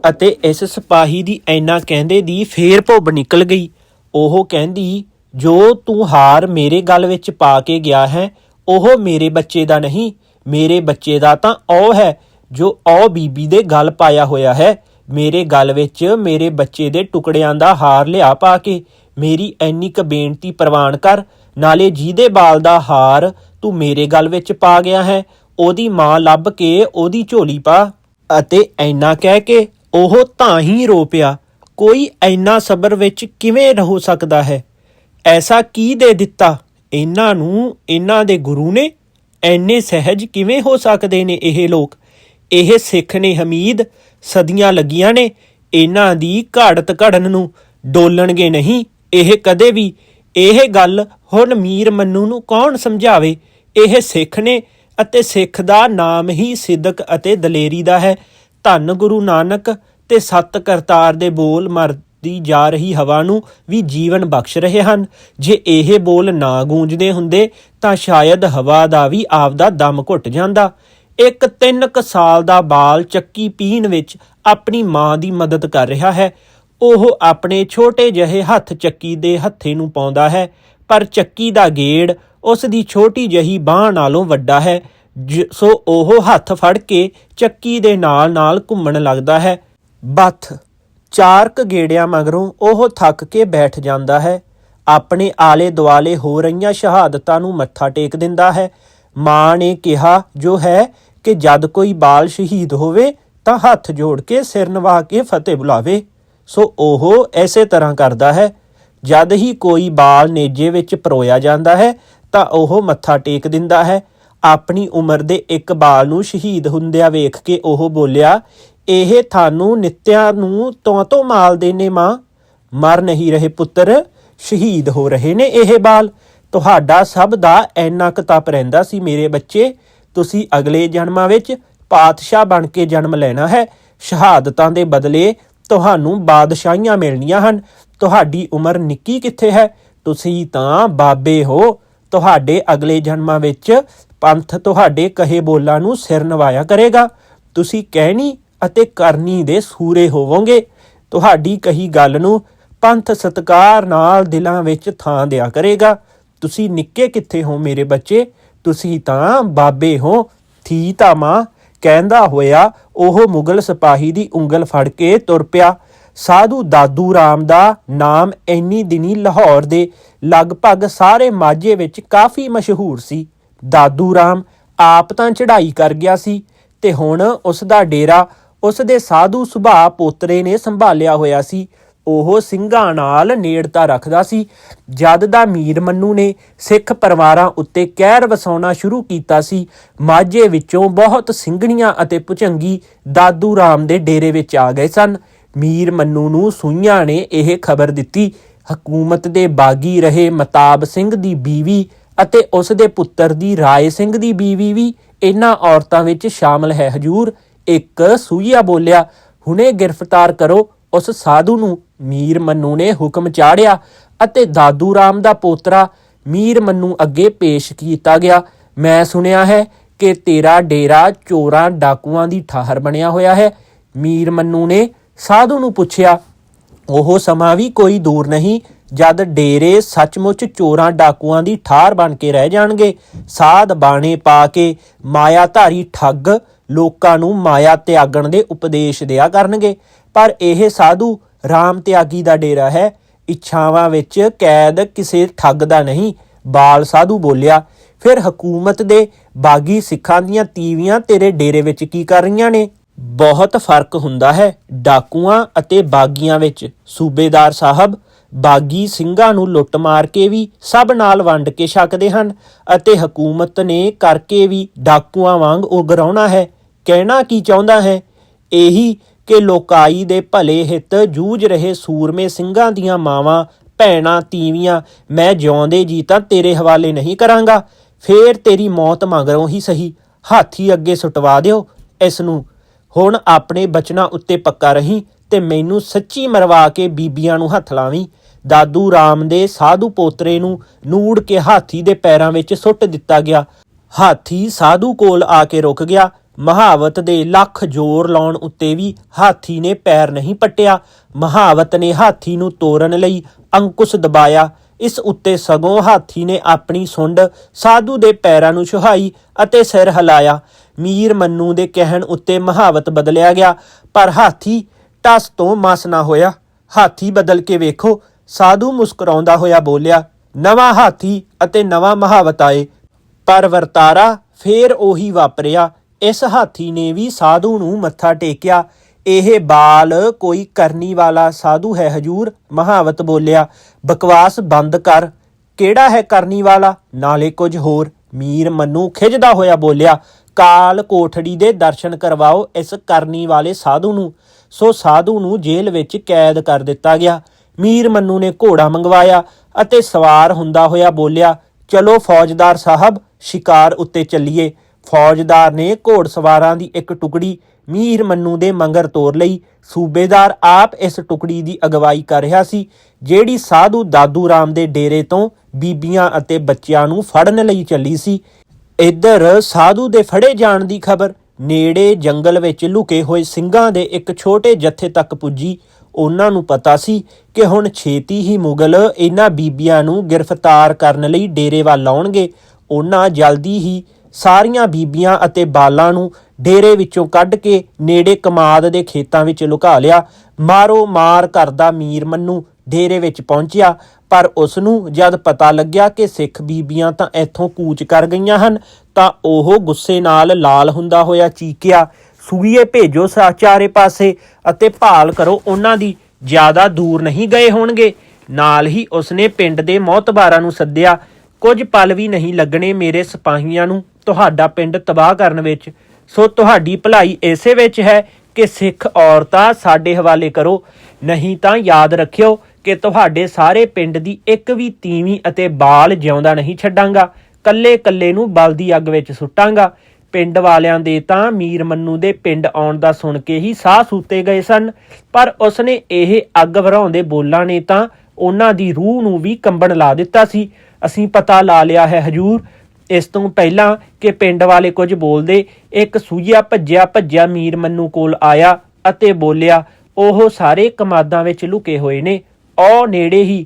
ਅਤੇ ਇਸ ਸਿਪਾਹੀ ਦੀ ਐਨਾ ਕਹਿੰਦੇ ਦੀ ਫੇਰ ਭੁੱਬ ਨਿਕਲ ਗਈ। ਉਹ ਕਹਿੰਦੀ, ਜੋ ਤੂੰ ਹਾਰ ਮੇਰੇ ਗਲ ਵਿੱਚ ਪਾ ਕੇ ਗਿਆ ਹੈ, ਉਹ ਮੇਰੇ ਬੱਚੇ ਦਾ ਨਹੀਂ। ਮੇਰੇ ਬੱਚੇ ਦਾ ਤਾਂ ਉਹ ਹੈ, ਜੋ ਉਹ ਬੀਬੀ ਦੇ ਗਲ ਪਾਇਆ ਹੋਇਆ ਹੈ। ਮੇਰੇ ਗਲ ਵਿੱਚ ਮੇਰੇ ਬੱਚੇ ਦੇ ਟੁਕੜਿਆਂ ਦਾ ਹਾਰ ਲਿਆ ਪਾ ਕੇ ਮੇਰੀ ਐਨੀ ਕ ਬੇਨਤੀ ਪ੍ਰਵਾਨ ਕਰ ਨਾਲੇ ਜਿਹਦੇ ਬਾਲ ਦਾ ਹਾਰ ਤੂੰ ਮੇਰੇ ਗਲ ਵਿੱਚ ਪਾ ਗਿਆ ਹੈ, ਉਹਦੀ ਮਾਂ ਲੱਭ ਕੇ ਉਹਦੀ ਝੋਲੀ ਪਾ। ਅਤੇ ਐਨਾ ਕਹਿ ਕੇ ਉਹ ਤਾਂ ਹੀ ਰੋ ਪਿਆ। ਕੋਈ ਐਨਾ ਸਬਰ ਵਿੱਚ ਕਿਵੇਂ ਹੋ ਸਕਦਾ ਹੈ? ਐਸਾ ਕੀ ਦੇ ਦਿੱਤਾ? ਇਹਨਾਂ ਨੂੰ, ਇਹਨਾਂ ਦੇ ਗੁਰੂ ਨੇ? ਐਨੇ ਸਹਿਜ ਕਿਵੇਂ ਹੋ ਸਕਦੇ ਨੇ ਇਹ ਲੋਕ? ਇਹ ਸਿੱਖ ਨੇ ਹਮੀਦ, ਸਦੀਆਂ ਲੱਗੀਆਂ ਨੇ। ਇਹਨਾਂ ਦੀ ਘਾੜਤ ਘੜਨ ਨੂੰ ਡੋਲਣਗੇ ਨਹੀਂ। ਇਹ ਕਦੇ ਵੀ ਇਹ ਗੱਲ ਹੁਣ ਮੀਰ ਮੰਨੂ ਨੂੰ ਕੌਣ ਸਮਝਾਵੇ? ਇਹ ਸਿੱਖ ਨੇ ਅਤੇ ਸਿੱਖ ਦਾ ਨਾਮ ਹੀ ਸਿੱਦਕ ਅਤੇ ਦਲੇਰੀ ਦਾ ਹੈ। ਧੰਨ ਗੁਰੂ ਨਾਨਕ ਤੇ ਸਤ ਕਰਤਾਰ ਦੇ ਬੋਲ ਮਰਦੀ ਜਾ ਰਹੀ ਹਵਾ ਨੂੰ ਵੀ ਜੀਵਨ ਬਖਸ਼ ਰਹੇ ਹਨ। ਜੇ ਇਹ ਬੋਲ ਨਾ ਗੂੰਜਦੇ ਹੁੰਦੇ, ਤਾਂ ਸ਼ਾਇਦ ਹਵਾ ਦਾ ਵੀ ਆਪਦਾ ਦਮ ਘੁੱਟ ਜਾਂਦਾ। ਇੱਕ ਤਿੰਨ ਕੁ ਸਾਲ ਦਾ ਬਾਲ ਚੱਕੀ ਪੀਣ ਵਿੱਚ ਆਪਣੀ ਮਾਂ ਦੀ ਮਦਦ ਕਰ ਰਿਹਾ ਹੈ। ਉਹ ਆਪਣੇ ਛੋਟੇ ਜਿਹੇ ਹੱਥ ਚੱਕੀ ਦੇ ਹੱਥੇ ਨੂੰ ਪਾਉਂਦਾ ਹੈ, ਪਰ ਚੱਕੀ ਦਾ ਗੇੜ ਉਸ ਦੀ ਛੋਟੀ ਜਹੀ ਬਾਹ ਨਾਲੋਂ ਵੱਡਾ ਹੈ, ਜ- ਸੋ ਉਹ ਹੱਥ ਫੜ ਕੇ ਚੱਕੀ ਦੇ ਨਾਲ-ਨਾਲ ਘੁੰਮਣ ਲੱਗਦਾ ਹੈ। ਬੱਥ। ਚਾਰਕ ਗੇੜਿਆਂ ਮਗਰੋਂ ਉਹ ਥੱਕ ਕੇ ਬੈਠ ਜਾਂਦਾ ਹੈ। ਆਪਣੇ ਆਲੇ ਦੁਆਲੇ ਹੋ ਰਹੀਆਂ ਸ਼ਹਾਦਤਾਂ ਨੂੰ ਮੱਥਾ ਟੇਕ ਦਿੰਦਾ ਹੈ। ਮਾਂ ਨੇ ਕਿਹਾ, ਜੋ ਹੈ ਕਿ ਜਦ ਕੋਈ ਬਾਲ ਸ਼ਹੀਦ ਹੋਵੇ, ਤਾਂ ਹੱਥ ਜੋੜ ਕੇ ਸਿਰ ਨਵਾ ਕੇ ਫਤਿਹ ਬੁਲਾਵੇ। ਸੋ ਉਹ ਐਸੇ ਤਰ੍ਹਾਂ ਕਰਦਾ ਹੈ, ਜਦ ਹੀ ਕੋਈ ਬਾਲ ਨੇਜੇ ਵਿੱਚ ਪਰੋਇਆ ਜਾਂਦਾ ਹੈ, ਤਾਂ ਉਹ ਮੱਥਾ ਟੇਕ ਦਿੰਦਾ ਹੈ। ਆਪਣੀ ਉਮਰ ਦੇ ਇੱਕ ਬਾਲ ਨੂੰ ਸ਼ਹੀਦ ਹੁੰਦਿਆਂ ਵੇਖ ਕੇ ਉਹ ਬੋਲਿਆ, ਇਹ ਤੁਹਾਨੂੰ ਨਿੱਤਿਆਂ ਨੂੰ ਤੋਂ ਤੋਂ ਮਾਲ ਦੇਨੇ ਮਾਂ। ਮਰ ਨਹੀਂ ਰਹੇ ਪੁੱਤਰ, ਸ਼ਹੀਦ ਹੋ ਰਹੇ ਨੇ ਇਹ ਬਾਲ। ਤੁਹਾਡਾ ਸਭ ਦਾ ਐਨਾ ਕੁ ਰਹਿੰਦਾ ਸੀ ਮੇਰੇ ਬੱਚੇ। ਤੁਸੀਂ ਅਗਲੇ ਜਨਮਾਂ ਵਿੱਚ ਪਾਤਸ਼ਾਹ ਬਣ ਕੇ ਜਨਮ ਲੈਣਾ ਹੈ। ਸ਼ਹਾਦਤਾਂ ਦੇ ਬਦਲੇ ਤੁਹਾਨੂੰ ਬਾਦਸ਼ਾਹੀਆਂ ਮਿਲਣੀਆਂ ਹਨ। ਤੁਹਾਡੀ ਉਮਰ ਨਿੱਕੀ ਕਿੱਥੇ ਹੈ? ਤੁਸੀਂ ਤਾਂ ਬਾਬੇ ਹੋ। ਤੁਹਾਡੇ ਅਗਲੇ ਜਨਮਾਂ ਵਿੱਚ ਪੰਥ ਤੁਹਾਡੇ ਕਹੇ ਬੋਲਾਂ ਨੂੰ ਸਿਰ ਨਵਾਇਆ ਕਰੇਗਾ। ਤੁਸੀਂ ਕਹਿਣੀ ਅਤੇ ਕਰਨੀ ਦੇ ਸੂਰੇ ਹੋਵੋਗੇ। ਤੁਹਾਡੀ ਕਹੀ ਗੱਲ ਨੂੰ ਪੰਥ ਸਤਕਾਰ ਨਾਲ ਦਿਲਾਂ ਵਿੱਚ ਥਾਂ ਦਿਆ ਕਰੇਗਾ। ਤੁਸੀਂ ਨਿੱਕੇ ਕਿੱਥੇ ਹੋ ਮੇਰੇ ਬੱਚੇ? ਤੁਸੀਂ ਤਾਂ ਬਾਬੇ ਹੋ। ਥੀ ਤਾਂ ਮਾਂ ਕਹਿੰਦਾ ਹੋਇਆ, ਉਹ ਮੁਗਲ ਸਿਪਾਹੀ ਦੀ ਉਂਗਲ ਫੜ ਕੇ ਤੁਰ ਪਿਆ। ਸਾਧੂ ਦਾਦੂ ਰਾਮ ਦਾ ਨਾਮ ਇੰਨੀ ਦਿਨੀ ਲਾਹੌਰ ਦੇ ਲਗਭਗ ਸਾਰੇ ਮਾਝੇ ਵਿੱਚ ਕਾਫੀ ਮਸ਼ਹੂਰ ਸੀ। ਦਾਦੂ ਰਾਮ ਆਪ ਤਾਂ ਚੜ੍ਹਾਈ ਕਰ ਗਿਆ ਸੀ ਤੇ ਹੁਣ ਉਸ ਦਾ ਡੇਰਾ, ਉਸ ਦੇ ਸਾਧੂ ਸੁਭਾਅ ਪੋਤਰੇ ਨੇ ਸੰਭਾਲਿਆ ਹੋਇਆ ਸੀ। ਉਹ ਸਿੰਘਾਂ ਨਾਲ ਨੇੜਤਾ ਰੱਖਦਾ ਸੀ। ਜਦ ਦਾ ਮੀਰ ਮੰਨੂ ਨੇ ਸਿੱਖ ਪਰਿਵਾਰਾਂ ਉੱਤੇ ਕਹਿਰ ਵਸਾਉਣਾ ਸ਼ੁਰੂ ਕੀਤਾ ਸੀ, ਮਾਝੇ ਵਿੱਚੋਂ ਬਹੁਤ ਸਿੰਘਣੀਆਂ ਅਤੇ ਭੁਜੰਗੀ ਦਾਦੂ ਰਾਮ ਦੇ ਡੇਰੇ ਵਿੱਚ ਆ ਗਏ ਸਨ। ਮੀਰ ਮੰਨੂ ਨੂੰ ਸੂਈਆਂ ਨੇ ਇਹ ਖਬਰ ਦਿੱਤੀ, ਹਕੂਮਤ ਦੇ ਬਾਗੀ ਰਹੇ ਮਤਾਬ ਸਿੰਘ ਦੀ ਬੀਵੀ ਅਤੇ ਉਸ ਦੇ ਪੁੱਤਰ ਦੀ ਰਾਏ ਸਿੰਘ ਦੀ ਬੀਵੀ ਵੀ ਇਹਨਾਂ ਔਰਤਾਂ ਵਿੱਚ ਸ਼ਾਮਲ ਹੈ। ਹਜੂਰ ਇੱਕ ਸੂਈਆ ਬੋਲਿਆ, ਹੁਣੇ ਗ੍ਰਿਫਤਾਰ ਕਰੋ, ਉਸ ਸਾਧੂ ਨੂੰ ਮੀਰ ਮੰਨੂ ਨੇ ਹੁਕਮ ਚਾੜਿਆ ਅਤੇ ਦਾਦੂ ਰਾਮ ਦਾ ਪੋਤਰਾ ਮੀਰ ਮੰਨੂ ਅੱਗੇ ਪੇਸ਼ ਕੀਤਾ ਗਿਆ। ਮੈਂ ਸੁਣਿਆ ਹੈ ਕਿ ਤੇਰਾ ਡੇਰਾ ਚੋਰਾਂ ਡਾਕੂਆਂ ਦੀ ਠਾਹਰ ਬਣਿਆ ਹੋਇਆ ਹੈ। ਮੀਰ ਮੰਨੂ ਨੇ ਸਾਧੂ ਨੂੰ ਪੁੱਛਿਆ, ਉਹ ਸਮਾਂ ਵੀ ਕੋਈ ਦੂਰ ਨਹੀਂ ਜਦ ਡੇਰੇ ਸੱਚਮੁੱਚ ਚੋਰਾਂ ਡਾਕੂਆਂ ਦੀ ਠਾਰ ਬਣ ਕੇ ਰਹਿ ਜਾਣਗੇ। ਸਾਧ ਬਾਣੇ ਪਾ ਕੇ ਮਾਇਆਧਾਰੀ ਠੱਗ ਲੋਕਾਂ ਨੂੰ ਮਾਇਆ ਤਿਆਗਣ ਦੇ ਉਪਦੇਸ਼ ਦਿਆ ਕਰਨਗੇ। ਪਰ ਇਹ ਸਾਧੂ ਰਾਮ ਤਿਆਗੀ ਦਾ ਡੇਰਾ ਹੈ। ਇੱਛਾਵਾਂ ਵਿੱਚ ਕੈਦ ਕਿਸੇ ਠੱਗ ਦਾ ਨਹੀਂ, ਬਾਲ ਸਾਧੂ ਬੋਲਿਆ। ਫਿਰ ਹਕੂਮਤ ਦੇ ਬਾਗੀ ਸਿੱਖਾਂ ਦੀਆਂ ਤੀਵੀਆਂ ਤੇਰੇ ਡੇਰੇ ਵਿੱਚ ਕੀ ਕਰ ਰਹੀਆਂ ਨੇ? ਬਹੁਤ ਫ਼ਰਕ ਹੁੰਦਾ ਹੈ ਡਾਕੂਆਂ ਅਤੇ ਬਾਗੀਆਂ ਵਿੱਚ। ਸੂਬੇਦਾਰ ਸਾਹਿਬ ਬਾਗੀ ਸਿੰਘਾਂ ਨੂੰ ਲੁੱਟ ਮਾਰ ਕੇ ਵੀ ਸਭ ਨਾਲ ਵੰਡ ਕੇ ਛਕਦੇ ਹਨ ਅਤੇ ਹਕੂਮਤ ਨੇ ਕਰਕੇ ਵੀ ਡਾਕੂਆਂ ਵਾਂਗ ਉਗਰਾਉਣਾ ਹੈ। ਕਹਿਣਾ ਕੀ ਚਾਹੁੰਦਾ ਹੈ? ਇਹੀ ਕਿ ਲੋਕਾਈ ਦੇ ਭਲੇ ਹਿੱਤ ਜੂਝ ਰਹੇ ਸੂਰਮੇ ਸਿੰਘਾਂ ਦੀਆਂ ਮਾਵਾਂ, ਭੈਣਾਂ, ਤੀਵੀਆਂ, ਮੈਂ ਜਿਉਂਦੇ ਜੀ ਤਾਂ ਤੇਰੇ ਹਵਾਲੇ ਨਹੀਂ ਕਰਾਂਗਾ। ਫੇਰ ਤੇਰੀ ਮੌਤ ਮਗਰੋਂ ਹੀ ਸਹੀ। ਹਾਥੀ ਅੱਗੇ ਸੁਟਵਾ ਦਿਓ ਇਸ ਨੂੰ ਹੁਣ ਆਪਣੇ ਬਚਨਾਂ ਉੱਤੇ ਪੱਕਾ ਰਹੀਂ ਤੇ ਮੈਨੂੰ ਸੱਚੀ ਮਰਵਾ ਕੇ ਬੀਬੀਆਂ ਨੂੰ ਹੱਥ ਲਾਵੀਂ। ਦਾਦੂ ਰਾਮ ਦੇ ਸਾਧੂ ਪੋਤਰੇ ਨੂੰ ਨੂੜ ਕੇ ਹਾਥੀ ਦੇ ਪੈਰਾਂ ਵਿੱਚ ਸੁੱਟ ਦਿੱਤਾ ਗਿਆ। ਹਾਥੀ ਸਾਧੂ ਕੋਲ ਆ ਕੇ ਰੁਕ ਗਿਆ। ਮਹਾਵਤ ਦੇ ਲੱਖ ਜ਼ੋਰ ਲਾਉਣ ਉੱਤੇ ਵੀ ਹਾਥੀ ਨੇ ਪੈਰ ਨਹੀਂ ਪੱਟਿਆ। ਮਹਾਵਤ ਨੇ ਹਾਥੀ ਨੂੰ ਤੋਰਨ ਲਈ ਅੰਕੁਸ਼ ਦਬਾਇਆ। ਇਸ ਉੱਤੇ ਸਗੋਂ ਹਾਥੀ ਨੇ ਆਪਣੀ ਸੁੰਡ ਸਾਧੂ ਦੇ ਪੈਰਾਂ ਨੂੰ ਛੁਹਾਈ ਅਤੇ ਸਿਰ ਹਿਲਾਇਆ। ਮੀਰ ਮੰਨੂ ਦੇ ਕਹਿਣ ਉੱਤੇ ਮਹਾਵਤ ਬਦਲਿਆ ਗਿਆ, ਪਰ ਹਾਥੀ ਟਸ ਤੋਂ ਮਸ ਨਾ ਹੋਇਆ। ਹਾਥੀ ਬਦਲ ਕੇ ਵੇਖੋ, ਸਾਧੂ ਮੁਸਕਰਾਉਂਦਾ ਹੋਇਆ ਬੋਲਿਆ, ਨਵਾਂ ਹਾਥੀ ਅਤੇ ਨਵਾਂ ਮਹਾਵਤ ਆਏ। ਪਰ ਵਰਤਾਰਾ ਫੇਰ ਉਹੀ ਵਾਪਰਿਆ। ਇਸ ਹਾਥੀ ਨੇ ਵੀ ਸਾਧੂ ਨੂੰ ਮੱਥਾ ਟੇਕਿਆ। ਇਹ ਬਾਲ ਕੋਈ ਕਰਨੀ ਵਾਲਾ ਸਾਧੂ ਹੈ, ਹਜੂਰ, ਮਹਾਵਤ ਬੋਲਿਆ। ਬਕਵਾਸ ਬੰਦ ਕਰ। ਕਿਹੜਾ ਹੈ ਕਰਨੀ ਵਾਲਾ? ਨਾਲੇ ਕੁਝ ਹੋਰ। ਮੀਰ ਮੰਨੂ ਖਿੱਚਦਾ ਹੋਇਆ ਬੋਲਿਆ, ਕਾਲ ਕੋਠੜੀ ਦੇ ਦਰਸ਼ਨ ਕਰਵਾਓ ਇਸ ਕਰਨੀ ਵਾਲੇ ਸਾਧੂ ਨੂੰ। ਸੋ ਸਾਧੂ ਨੂੰ ਜੇਲ੍ਹ ਵਿੱਚ ਕੈਦ ਕਰ ਦਿੱਤਾ ਗਿਆ। ਮੀਰ ਮੰਨੂ ਨੇ ਘੋੜਾ ਮੰਗਵਾਇਆ ਅਤੇ ਸਵਾਰ ਹੁੰਦਾ ਹੋਇਆ ਬੋਲਿਆ, ਚਲੋ ਫੌਜਦਾਰ ਸਾਹਿਬ, ਸ਼ਿਕਾਰ ਉੱਤੇ ਚੱਲੀਏ। ਫੌਜਦਾਰ ਨੇ ਘੋੜਸਵਾਰਾਂ ਦੀ ਇੱਕ ਟੁਕੜੀ ਮੀਰ ਮੰਨੂ ਦੇ ਮੰਗਰ ਤੋਰ ਲਈ। ਸੂਬੇਦਾਰ ਆਪ ਇਸ ਟੁਕੜੀ ਦੀ ਅਗਵਾਈ ਕਰ ਰਿਹਾ ਸੀ, ਜਿਹੜੀ ਸਾਧੂ ਦਾਦੂ ਰਾਮ ਦੇ ਡੇਰੇ ਤੋਂ ਬੀਬੀਆਂ ਅਤੇ ਬੱਚਿਆਂ ਨੂੰ ਫੜਨ ਲਈ ਚੱਲੀ ਸੀ। ਇੱਧਰ ਸਾਧੂ ਦੇ ਫੜੇ ਜਾਣ ਦੀ ਖਬਰ, ਨੇੜੇ ਜੰਗਲ ਵਿੱਚ ਲੁਕੇ ਹੋਏ ਸਿੰਘਾਂ ਦੇ ਇੱਕ ਛੋਟੇ ਜੱਥੇ ਤੱਕ ਪੁੱਜੀ। ਉਹਨਾਂ ਨੂੰ ਪਤਾ ਸੀ ਕਿ ਹੁਣ ਛੇਤੀ ਹੀ ਮੁਗਲ ਇਹਨਾਂ ਬੀਬੀਆਂ ਨੂੰ ਗ੍ਰਿਫਤਾਰ ਕਰਨ ਲਈ ਡੇਰੇ ਵੱਲ ਆਉਣਗੇ। ਉਹਨਾਂ ਜਲਦੀ ਹੀ ਸਾਰੀਆਂ ਬੀਬੀਆਂ ਅਤੇ ਬਾਲਾਂ ਨੂੰ ਡੇਰੇ ਵਿੱਚੋਂ ਕੱਢ ਕੇ ਨੇੜੇ ਕਮਾਦ ਦੇ ਖੇਤਾਂ ਵਿੱਚ ਲੁਕਾ ਲਿਆ। ਮਾਰੋ ਮਾਰ ਕਰਦਾ ਮੀਰ ਮੰਨੂ ਡੇਰੇ ਵਿੱਚ ਪਹੁੰਚਿਆ, ਪਰ ਉਸ ਨੂੰ ਜਦ ਪਤਾ ਲੱਗਿਆ ਕਿ ਸਿੱਖ ਬੀਬੀਆਂ ਤਾਂ ਇੱਥੋਂ ਕੂਚ ਕਰ ਗਈਆਂ ਹਨ, ਤਾਂ ਉਹ ਗੁੱਸੇ ਨਾਲ ਲਾਲ ਹੁੰਦਾ ਹੋਇਆ ਚੀਕਿਆ, ਸੂਈਏ ਭੇਜੋ ਸਾ ਚਾਰੇ ਪਾਸੇ ਅਤੇ ਭਾਲ ਕਰੋ ਉਹਨਾਂ ਦੀ, ਜ਼ਿਆਦਾ ਦੂਰ ਨਹੀਂ ਗਏ ਹੋਣਗੇ। ਨਾਲ ਹੀ ਉਸਨੇ ਪਿੰਡ ਦੇ ਮੌਤਬਾਰਾਂ ਨੂੰ ਸੱਦਿਆ, ਕੁਝ ਪਲ ਵੀ ਨਹੀਂ ਲੱਗਣੇ ਮੇਰੇ ਸਿਪਾਹੀਆਂ ਨੂੰ। ਤੁਹਾਡਾ ਪਿੰਡ ਤਬਾਹ ਕਰਨ ਵਿੱਚ, ਸੋ ਤੁਹਾਡੀ ਭਲਾਈ ਇਸੇ ਵਿੱਚ ਹੈ ਕਿ ਸਿੱਖ ਔਰਤਾਂ ਸਾਡੇ ਹਵਾਲੇ ਕਰੋ। ਨਹੀਂ ਤਾਂ ਯਾਦ ਰੱਖਿਓ ਕਿ ਤੁਹਾਡੇ ਸਾਰੇ ਪਿੰਡ ਦੀ ਇੱਕ ਵੀ ਤੀਵੀਂ ਅਤੇ ਬਾਲ ਜਿਉਂਦਾ ਨਹੀਂ ਛੱਡਾਂਗਾ। ਕੱਲੇ ਕੱਲੇ ਨੂੰ ਬਲਦੀ ਅੱਗ ਵਿੱਚ ਸੁੱਟਾਂਗਾ। ਪਿੰਡ ਵਾਲਿਆਂ ਦੇ ਤਾਂ ਮੀਰ ਮੰਨੂ ਦੇ ਪਿੰਡ ਆਉਣ ਦਾ ਸੁਣ ਕੇ ਹੀ ਸਾਹ ਸੂਤੇ ਗਏ ਸਨ। ਪਰ ਉਸਨੇ ਇਹ ਅੱਗ ਵਰਾਉਂਦੇ ਬੋਲਾਂ ਨੇ ਤਾਂ ਉਹਨਾਂ ਦੀ ਰੂਹ ਨੂੰ ਵੀ ਕੰਬਣ ਲਾ ਦਿੱਤਾ ਸੀ। ਅਸੀਂ ਪਤਾ ਲਾ ਲਿਆ ਹੈ, ਹਜੂਰ ਇਸ ਤੋਂ ਪਹਿਲਾਂ ਕਿ ਪਿੰਡ ਵਾਲੇ ਕੁਝ ਬੋਲਦੇ, ਇੱਕ ਸੂਈਆ ਭੱਜਿਆ ਭੱਜਿਆ ਮੀਰ ਮੰਨੂ ਕੋਲ ਆਇਆ ਅਤੇ ਬੋਲਿਆ, ਉਹ ਸਾਰੇ ਕਮਾਦਾਂ ਵਿੱਚ ਲੁਕੇ ਹੋਏ ਨੇ ਉਹ ਨੇੜੇ ਹੀ।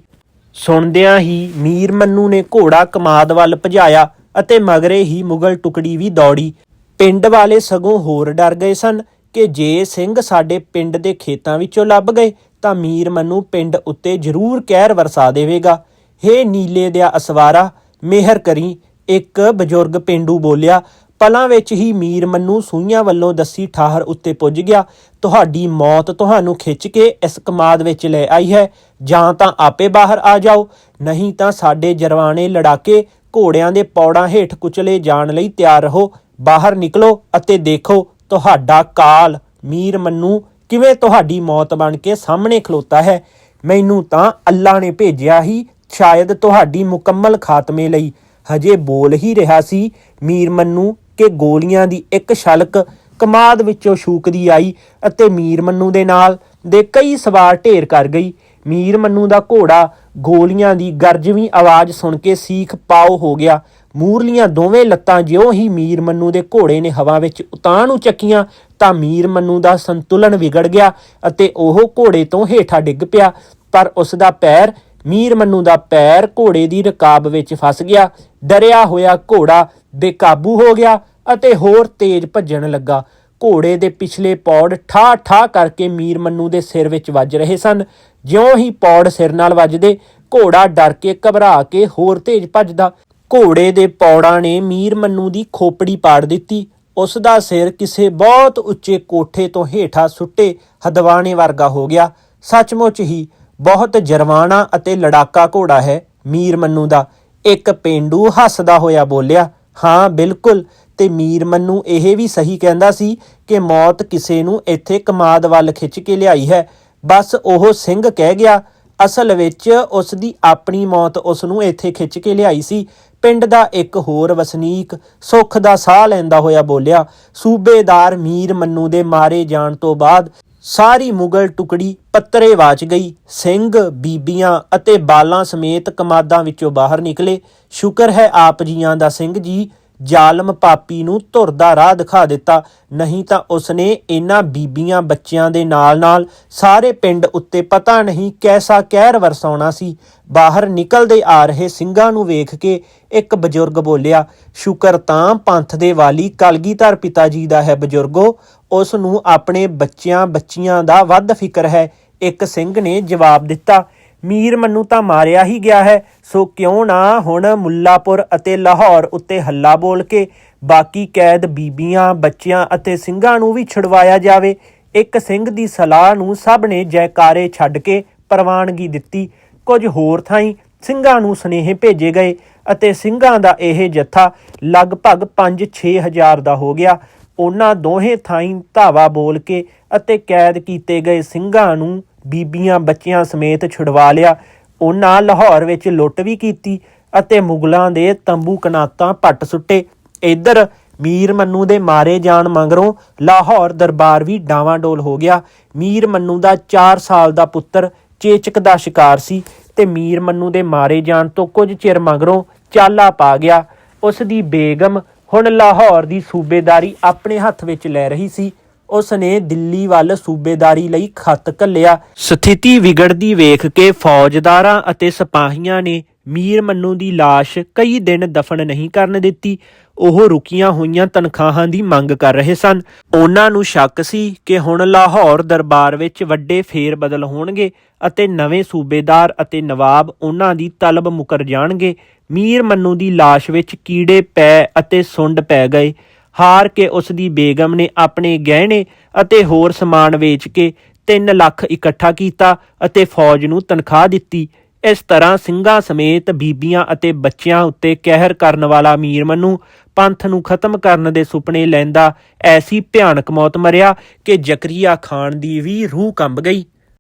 ਸੁਣਦਿਆਂ ਹੀ ਮੀਰ ਮੰਨੂ ਨੇ ਘੋੜਾ ਕਮਾਦ ਵੱਲ ਭਜਾਇਆ ਅਤੇ ਮਗਰੇ ਹੀ ਮੁਗਲ ਟੁਕੜੀ ਵੀ ਦੌੜੀ। ਪਿੰਡ ਵਾਲੇ ਸਗੋਂ ਹੋਰ ਡਰ ਗਏ ਸਨ ਕਿ ਜੇ ਸਿੰਘ ਸਾਡੇ ਪਿੰਡ ਦੇ ਖੇਤਾਂ ਵਿੱਚੋਂ ਲੱਭ ਗਏ, ਤਾਂ ਮੀਰ ਮੰਨੂ ਪਿੰਡ ਉੱਤੇ ਜ਼ਰੂਰ ਕਹਿਰ ਵਰਸਾ ਦੇਵੇਗਾ। ਹੇ ਨੀਲੇ ਦਿਆ ਅਸਵਾਰਾ, ਮਿਹਰ ਕਰੀ ਇੱਕ ਬਜ਼ੁਰਗ ਪਿੰਡੂ ਬੋਲਿਆ, ਪਲਾਂ ਵਿੱਚ ਹੀ ਮੀਰ ਮੰਨੂ ਸੂਈਆਂ ਵੱਲੋਂ ਦੱਸੀ ਠਾਹਰ ਉੱਤੇ ਪੁੱਜ ਗਿਆ। ਤੁਹਾਡੀ ਮੌਤ ਤੁਹਾਨੂੰ ਖਿੱਚ ਕੇ ਇਸ ਕਮਾਦ ਵਿੱਚ ਲੈ ਆਈ ਹੈ। ਜਾਂ ਤਾਂ ਆਪੇ ਬਾਹਰ ਆ ਜਾਓ, ਨਹੀਂ ਤਾਂ ਸਾਡੇ ਜਰਵਾਣੇ ਲੜਾਕੇ ਘੋੜਿਆਂ ਦੇ ਪੌੜਾਂ ਹੇਠ ਕੁਚਲੇ ਜਾਣ ਲਈ ਤਿਆਰ ਰਹੋ। ਬਾਹਰ ਨਿਕਲੋ ਅਤੇ ਦੇਖੋ ਤੁਹਾਡਾ ਕਾਲ। ਮੀਰ ਮੰਨੂ, ਕਿਵੇਂ ਤੁਹਾਡੀ ਮੌਤ ਬਣ ਕੇ ਸਾਹਮਣੇ ਖਲੋਤਾ ਹੈ? ਮੈਨੂੰ ਤਾਂ ਅੱਲਾ ਨੇ ਭੇਜਿਆ ਹੀ ਸ਼ਾਇਦ ਤੁਹਾਡੀ ਮੁਕੰਮਲ ਖਾਤਮੇ ਲਈ। ਹਜੇ ਬੋਲ ਹੀ ਰਿਹਾ ਸੀ, ਮੀਰ ਮੰਨੂ, ਕਿ ਗੋਲੀਆਂ ਦੀ ਇੱਕ ਛਲਕ ਕਮਾਦ ਵਿੱਚੋਂ ਛੂਕਦੀ ਆਈ ਅਤੇ ਮੀਰ ਮੰਨੂ ਦੇ ਨਾਲ ਦੇ ਕਈ ਸਵਾਰ ਢੇਰ ਕਰ ਗਈ। ਮੀਰ ਮੰਨੂ ਦਾ ਘੋੜਾ ਗੋਲੀਆਂ ਦੀ ਗਰਜਵੀਂ ਆਵਾਜ਼ ਸੁਣ ਕੇ ਸੀਖ ਪਾਉ ਹੋ ਗਿਆ। ਮੂਰਲੀਆਂ ਦੋਵੇਂ ਲੱਤਾਂ ਜਿਉਂ ਹੀ ਮੀਰ ਮੰਨੂ ਦੇ ਘੋੜੇ ਨੇ ਹਵਾ ਵਿੱਚ ਉਤਾਂ ਨੂੰ ਚੱਕੀਆਂ, ਤਾਂ ਮੀਰ ਮੰਨੂ ਦਾ ਸੰਤੁਲਨ ਵਿਗੜ ਗਿਆ ਅਤੇ ਉਹ ਘੋੜੇ ਤੋਂ ਹੇਠਾਂ ਡਿੱਗ ਪਿਆ, ਪਰ ਉਸ ਦਾ ਪੈਰ ਮੀਰ ਮੰਨੂ ਦਾ ਪੈਰ ਘੋੜੇ ਦੀ ਰਕਾਬ ਵਿੱਚ ਫਸ ਗਿਆ, ਡਰਿਆ ਹੋਇਆ ਘੋੜਾ ਬੇਕਾਬੂ ਹੋ ਗਿਆ ਅਤੇ ਹੋਰ ਤੇਜ਼ ਭੱਜਣ ਲੱਗਾ। ਘੋੜੇ ਦੇ ਪਿਛਲੇ ਪੌੜ ਠਾ ਠਾ ਕਰਕੇ ਮੀਰ ਮੰਨੂ ਦੇ ਸਿਰ ਵਿੱਚ ਵੱਜ ਰਹੇ ਸਨ। ਜਿਉਂ ਹੀ ਪੌੜ ਸਿਰ ਨਾਲ ਵੱਜਦੇ, ਘੋੜਾ ਡਰ ਕੇ ਘਬਰਾ ਕੇ ਹੋਰ ਤੇਜ਼ ਭੱਜਦਾ। ਘੋੜੇ ਦੇ ਪੌੜਾਂ ਨੇ ਮੀਰ ਮੰਨੂ ਦੀ ਖੋਪੜੀ ਪਾੜ ਦਿੱਤੀ। ਉਸ ਦਾ ਸਿਰ ਕਿਸੇ ਬਹੁਤ ਉੱਚੇ ਕੋਠੇ ਤੋਂ ਹੇਠਾਂ ਸੁੱਟੇ ਹਦਵਾਣੇ ਵਰਗਾ ਹੋ ਗਿਆ। ਸੱਚਮੁੱਚ ਹੀ ਬਹੁਤ ਜਰਵਾਣਾ ਅਤੇ ਲੜਾਕਾ ਘੋੜਾ ਹੈ। ਮੀਰ ਮੰਨੂ ਦਾ ਇੱਕ ਪੇਂਡੂ ਹੱਸਦਾ ਹੋਇਆ ਬੋਲਿਆ, ਹਾਂ, ਬਿਲਕੁਲ। ਤੇ ਮੀਰ ਮੰਨੂ ਇਹ ਵੀ ਸਹੀ ਕਹਿੰਦਾ ਸੀ ਕਿ ਮੌਤ ਕਿਸੇ ਨੂੰ ਇੱਥੇ ਕਮਾਦ ਵੱਲ ਖਿੱਚ ਕੇ ਲਿਆਈ ਹੈ। ਬਸ ਉਹ ਸਿੰਘ ਕਹਿ ਗਿਆ, ਅਸਲ ਵਿੱਚ ਉਸ ਦੀ ਆਪਣੀ ਮੌਤ ਉਸ ਨੂੰ ਇੱਥੇ ਖਿੱਚ ਕੇ ਲਿਆਈ ਸੀ। ਪਿੰਡ ਦਾ ਇੱਕ ਹੋਰ ਵਸਨੀਕ ਸੁੱਖ ਦਾ ਸਾਹ ਲੈਂਦਾ ਹੋਇਆ ਬੋਲਿਆ, ਸੂਬੇਦਾਰ ਮੀਰ ਮੰਨੂ ਦੇ ਮਾਰੇ ਜਾਣ ਤੋਂ ਬਾਅਦ ਸਾਰੀ ਮੁਗਲ ਟੁਕੜੀ ਪੱਤਰੇ ਵਾਚ ਗਈ। ਸਿੰਘ, ਬੀਬੀਆਂ ਅਤੇ ਬਾਲਾਂ ਸਮੇਤ ਕਮਾਦਾਂ ਵਿੱਚੋਂ ਬਾਹਰ ਨਿਕਲੇ। ਸ਼ੁਕਰ ਹੈ ਆਪ ਜੀਆਂ ਦਾ ਸਿੰਘ ਜੀ ਜ਼ਾਲਮ ਪਾਪੀ ਨੂੰ ਧੁਰ ਦਾ ਰਾਹ ਦਿਖਾ ਦਿੱਤਾ। ਨਹੀਂ ਤਾਂ ਉਸਨੇ ਇਹਨਾਂ ਬੀਬੀਆਂ ਬੱਚਿਆਂ ਦੇ ਨਾਲ-ਨਾਲ ਸਾਰੇ ਪਿੰਡ ਉੱਤੇ ਪਤਾ ਨਹੀਂ ਕੈਸਾ ਕਹਿਰ ਵਰਸਾਉਣਾ ਸੀ। ਬਾਹਰ ਨਿਕਲਦੇ ਆ ਰਹੇ ਸਿੰਘਾਂ ਨੂੰ ਵੇਖ ਕੇ ਇੱਕ ਬਜ਼ੁਰਗ ਬੋਲਿਆ, ਸ਼ੁਕਰ ਤਾਂ ਪੰਥ ਦੇ ਵਾਲੀ ਕਲਗੀਧਰ ਪਿਤਾ ਜੀ ਦਾ ਹੈ ਬਜ਼ੁਰਗੋ ਉਸ ਨੂੰ ਆਪਣੇ ਬੱਚਿਆਂ ਬੱਚੀਆਂ ਦਾ ਵੱਧ ਫਿਕਰ ਹੈ। ਇੱਕ ਸਿੰਘ ਨੇ ਜਵਾਬ ਦਿੱਤਾ ਮੀਰ ਮੰਨੂ ਤਾਂ ਮਾਰਿਆ ਹੀ ਗਿਆ ਹੈ। ਸੋ ਕਿਉਂ ਨਾ ਹੁਣ ਮੁੱਲਾਪੁਰ ਅਤੇ ਲਾਹੌਰ ਉੱਤੇ ਹੱਲਾ ਬੋਲ ਕੇ ਬਾਕੀ ਕੈਦ ਬੀਬੀਆਂ, ਬੱਚਿਆਂ ਅਤੇ ਸਿੰਘਾਂ ਨੂੰ ਵੀ ਛੁਡਵਾਇਆ ਜਾਵੇ। ਇੱਕ ਸਿੰਘ ਦੀ ਸਲਾਹ ਨੂੰ ਸਭ ਨੇ ਜੈਕਾਰੇ ਛੱਡ ਕੇ ਪ੍ਰਵਾਨਗੀ ਦਿੱਤੀ। ਕੁਝ ਹੋਰ ਥਾਈਂ ਸਿੰਘਾਂ ਨੂੰ ਸੁਨੇਹੇ ਭੇਜੇ ਗਏ ਅਤੇ ਸਿੰਘਾਂ ਦਾ ਇਹ ਜੱਥਾ ਲਗਭਗ 5-6 ਹਜ਼ਾਰ ਦਾ ਹੋ ਗਿਆ। ਉਹਨਾਂ ਦੋਹੇ ਥਾਈਂ ਧਾਵਾ ਬੋਲ ਕੇ ਅਤੇ ਕੈਦ ਕੀਤੇ ਗਏ ਸਿੰਘਾਂ ਨੂੰ ਬੀਬੀਆਂ ਬੱਚਿਆਂ ਸਮੇਤ ਛੁਡਵਾ ਲਿਆ। ਉਹਨਾਂ ਲਾਹੌਰ ਵਿੱਚ ਲੁੱਟ ਵੀ ਕੀਤੀ ਅਤੇ ਮੁਗਲਾਂ ਦੇ ਤੰਬੂ ਕਨਾਤਾਂ ਪੱਟ ਸੁੱਟੇ। ਇੱਧਰ ਮੀਰ ਮੰਨੂ ਦੇ ਮਾਰੇ ਜਾਣ ਮਗਰੋਂ ਲਾਹੌਰ ਦਰਬਾਰ ਵੀ ਡਾਵਾਂਡੋਲ ਹੋ ਗਿਆ। ਮੀਰ ਮੰਨੂ ਦਾ 4 ਸਾਲ ਦਾ ਪੁੱਤਰ ਚੇਚਕ ਦਾ ਸ਼ਿਕਾਰ ਸੀ ਤੇ ਮੀਰ ਮੰਨੂ ਦੇ ਮਾਰੇ ਜਾਣ ਤੋਂ ਕੁਝ ਚਿਰ ਮਗਰੋਂ ਚਾਲਾ ਪਾ ਗਿਆ। ਉਸ ਦੀ ਬੇਗਮ ਹੁਣ ਲਾਹੌਰ ਦੀ ਸੂਬੇਦਾਰੀ ਆਪਣੇ ਹੱਥ ਵਿੱਚ ਲੈ ਰਹੀ ਸੀ। ਉਸ ਨੇ ਦਿੱਲੀ ਵੱਲ ਸੂਬੇਦਾਰੀ ਲਈ ਖੱਤ ਘੱਲਿਆ। ਸਥਿਤੀ ਵਿਗੜਦੀ ਵੇਖ ਕੇ ਫੌਜਦਾਰਾਂ ਅਤੇ ਸਿਪਾਹੀਆਂ ਨੇ ਮੀਰ ਮੰਨੂ ਦੀ ਲਾਸ਼ ਕਈ ਦਿਨ ਦਫਨ ਨਹੀਂ ਕਰਨ ਦਿੱਤੀ। ਉਹ ਰੁਕੀਆਂ ਹੋਈਆਂ ਤਨਖਾਹਾਂ ਦੀ ਮੰਗ ਕਰ ਰਹੇ ਸਨ। ਉਹਨਾਂ ਨੂੰ ਸ਼ੱਕ ਸੀ ਕਿ ਹੁਣ ਲਾਹੌਰ ਦਰਬਾਰ ਵਿੱਚ ਵੱਡੇ ਫੇਰ ਬਦਲ ਹੋਣਗੇ ਅਤੇ ਨਵੇਂ ਸੂਬੇਦਾਰ ਅਤੇ ਨਵਾਬ ਉਹਨਾਂ ਦੀ ਤਲਬ ਮੁਕਰ ਜਾਣਗੇ। ਮੀਰ ਮੰਨੂ ਦੀ ਲਾਸ਼ ਵਿੱਚ ਕੀੜੇ ਪੈ ਅਤੇ ਸੁੰਡ ਪੈ ਗਏ। ਹਾਰ ਕੇ ਉਸ ਦੀ ਬੇਗਮ ਨੇ ਆਪਣੇ ਗਹਿਣੇ ਅਤੇ ਹੋਰ ਸਮਾਨ ਵੇਚ ਕੇ 3 ਲੱਖ ਇਕੱਠਾ ਕੀਤਾ ਅਤੇ ਫੌਜ ਨੂੰ ਤਨਖਾਹ ਦਿੱਤੀ। ਇਸ ਤਰ੍ਹਾਂ ਸਿੰਘਾਂ ਸਮੇਤ ਬੀਬੀਆਂ ਅਤੇ ਬੱਚਿਆਂ ਉੱਤੇ ਕਹਿਰ ਕਰਨ ਵਾਲਾ ਮੀਰ ਮੰਨੂ ਪੰਥ ਨੂੰ ਖਤਮ ਕਰਨ ਦੇ ਸੁਪਨੇ ਲੈਂਦਾ, ਐਸੀ ਭਿਆਨਕ ਮੌਤ ਮਰਿਆ ਕਿ ਜ਼ਕਰੀਆ ਖਾਨ ਦੀ ਵੀ ਰੂਹ ਕੰਬ ਗਈ।